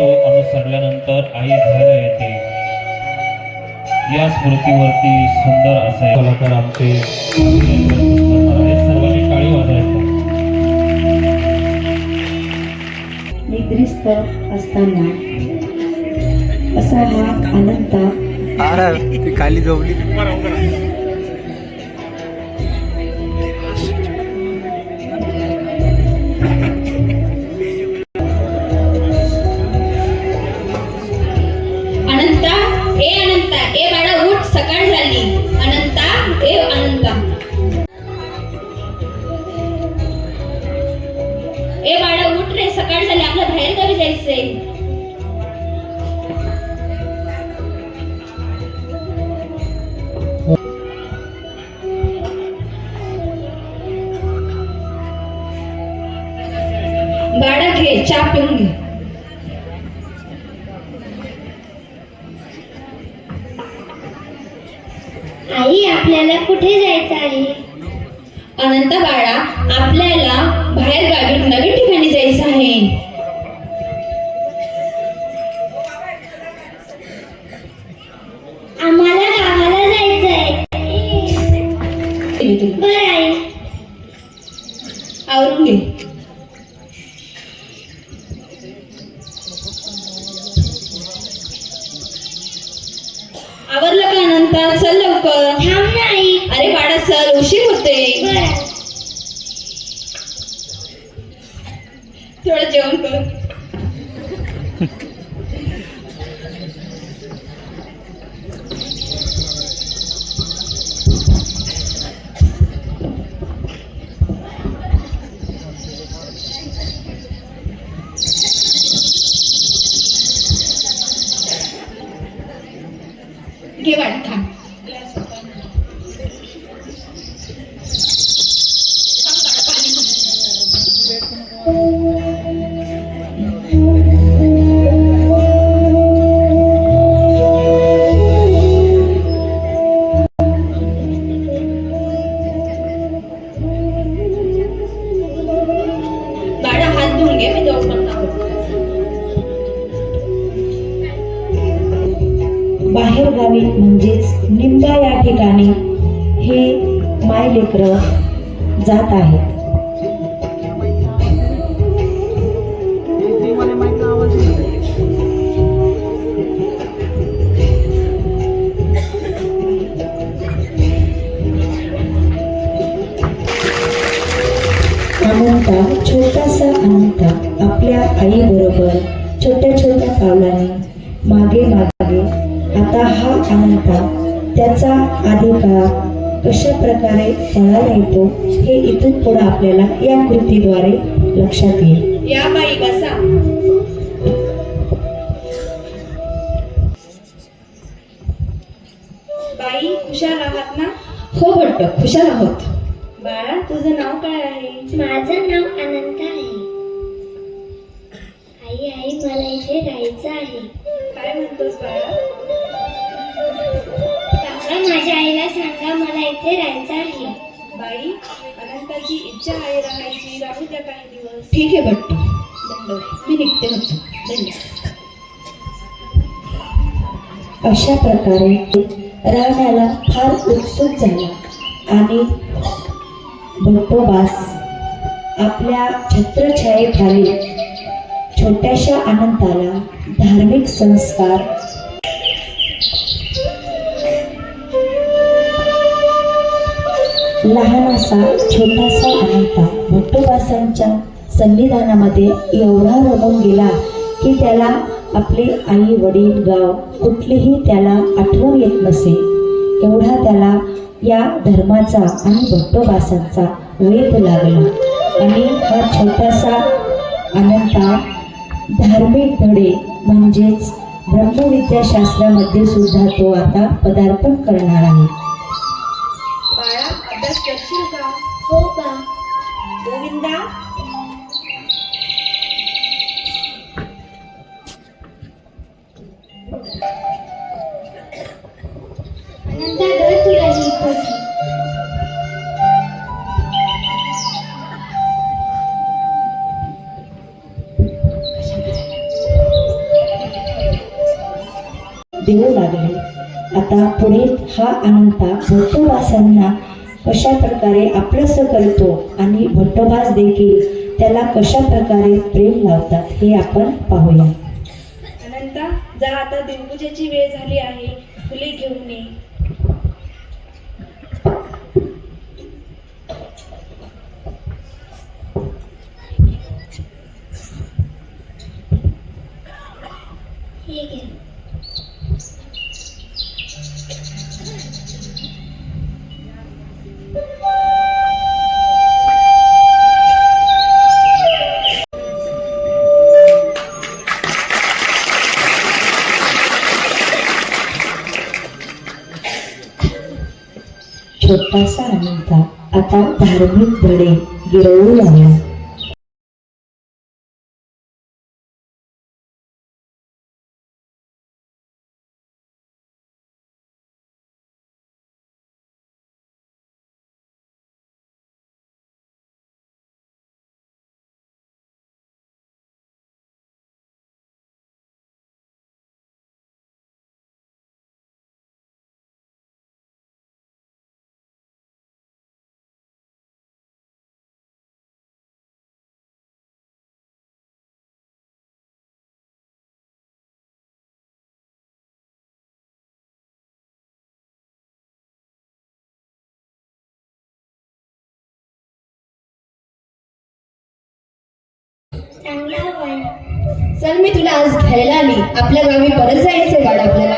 तो अनुसरल्यानंतर आई घराला येते. या स्मृतीवरती सुंदर असे कलाकार आमचे सर्वांनी टाळी निद्रिस्त असताना असा हा अनंता खाली झोपली. जायचंय बाळा घे चहा पिऊन घे. आई आपल्याला कुठे जायचं आहे? अनंत बाळा आपल्याला बाहेर गावी नवीन ठिकाणी जायचं आहे. बरं आई आवरून घे. आवरलं का अनंता चल लवकर. थांब ना आई. अरे बाळा चल. उशीर होते बरं. थोडं जेवण कर. घे वाट म्हणजेच निंबा या ठिकाणी हे माय लेकर जात आहेत. अनंता छोटासा अनंता आपल्या आईबरोबर छोट्या छोट्या पावलाने मागे मागे आता हा अनंता त्याचा अधिकार कशा प्रकारे पळायला येतो हे इथून पुढे आपल्याला या कृतीद्वारे लक्षात येईल. या बाई बसा. बाई खुशाल आहात ना? हो भट्ट खुशाल आहोत. बाळा तुझं नाव काय आहे? माझं नाव अनंत आहे. आई आई मला इथे राहायचं आहे. काय म्हणतोस बाळा? काका माझ्या आईला सांगा मला इथे राहायचं आहे. बाई अनंताची इच्छा आहे राहायची. राहू द्या काही दिवस. ठीक आहे दंड मी निघते अशा प्रकारे राहण्याला फार उत्सुक झाला आणि भट्टोबास आपल्या छत्रछायेखाली छोट्याशा अनंताला धार्मिक संस्कार लहान असा छोटासा अनंता भट्टोबासांच्या संविधानामध्ये एवढा रमून गेला की त्याला आपले आई वडील गाव कुठलीही त्याला आठवण येत नसे. एवढा त्याला या धर्माचा आणि भट्टोबासांचा वेध लागला. आणि हा छोटासा अनंता धार्मिक धडे म्हणजेच ब्रह्मविद्याशास्त्रामध्ये सुद्धा तो आता पदार्पण करणार आहे. बाळा करशील का हो का गोविंदा अनंता दर तुला ही पोथी देऊ लागले आता पुढे हा अनंता भट्टोबासांना कशा प्रकारे आपलंसं करतो आणि भट्टोबास देखील त्याला कशा प्रकारे प्रेम लावतात हे आपण पाहूया. अनंता जा आता देवपूजेची वेळ झाली आहे. फुले घेऊन ये. ठीक आहे छोटासा आनंद आता धार्मिक धडे गिरवू लागला. चल मी तुला आज घ्यायला आली. आपल्या गावी परत जायचंय बाळा आपल्याला.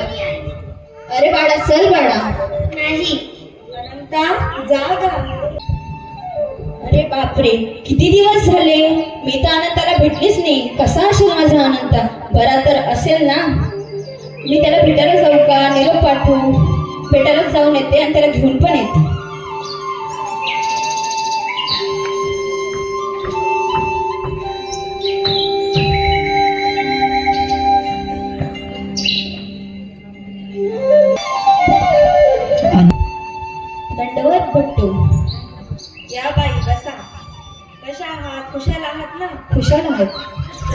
अरे बाळा चल बाळा. नाही. जा अरे बापरे किती दिवस झाले? मी तर अनंताला भेटलीच नाही. कसा असेल माझा अनंता? बरा तर असेल ना? मी त्याला भेटायला जाऊ का? निरोप पाठवू भेटायलाच जाऊन येते आणि त्याला घेऊन पण येते. ना खुशाल आहेत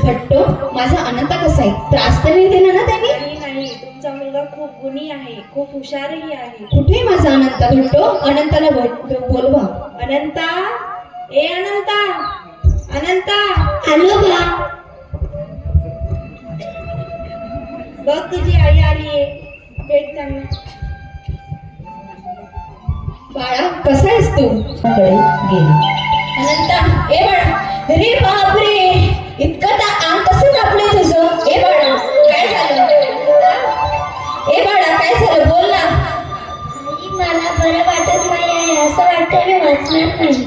भट्टो माझा अनंता कसा आहे? त्रास तर नाही देणार ना त्यांनी? नाही नाही. तुमचा मुलगा खूप गुणी आहे खूप हुशारही आहे. कुठे माझा अनंता अनंताला बोल- बोलवा. अनंता? ए अनंता! अनंता! आलो बघ तुझी आई आली आहे. भेट त्यांना बाळा कसा आहेस तू? कडे गेले. अनंता ए बाळा. रे बापरे इतकं ता काम कसं कापलं तुझं? ए बाळा काय झालं? ए बाळा काय झालं? बोल ना. मला बरं वाटत नाही आहे असं वाटतं मी वाचणार नाही.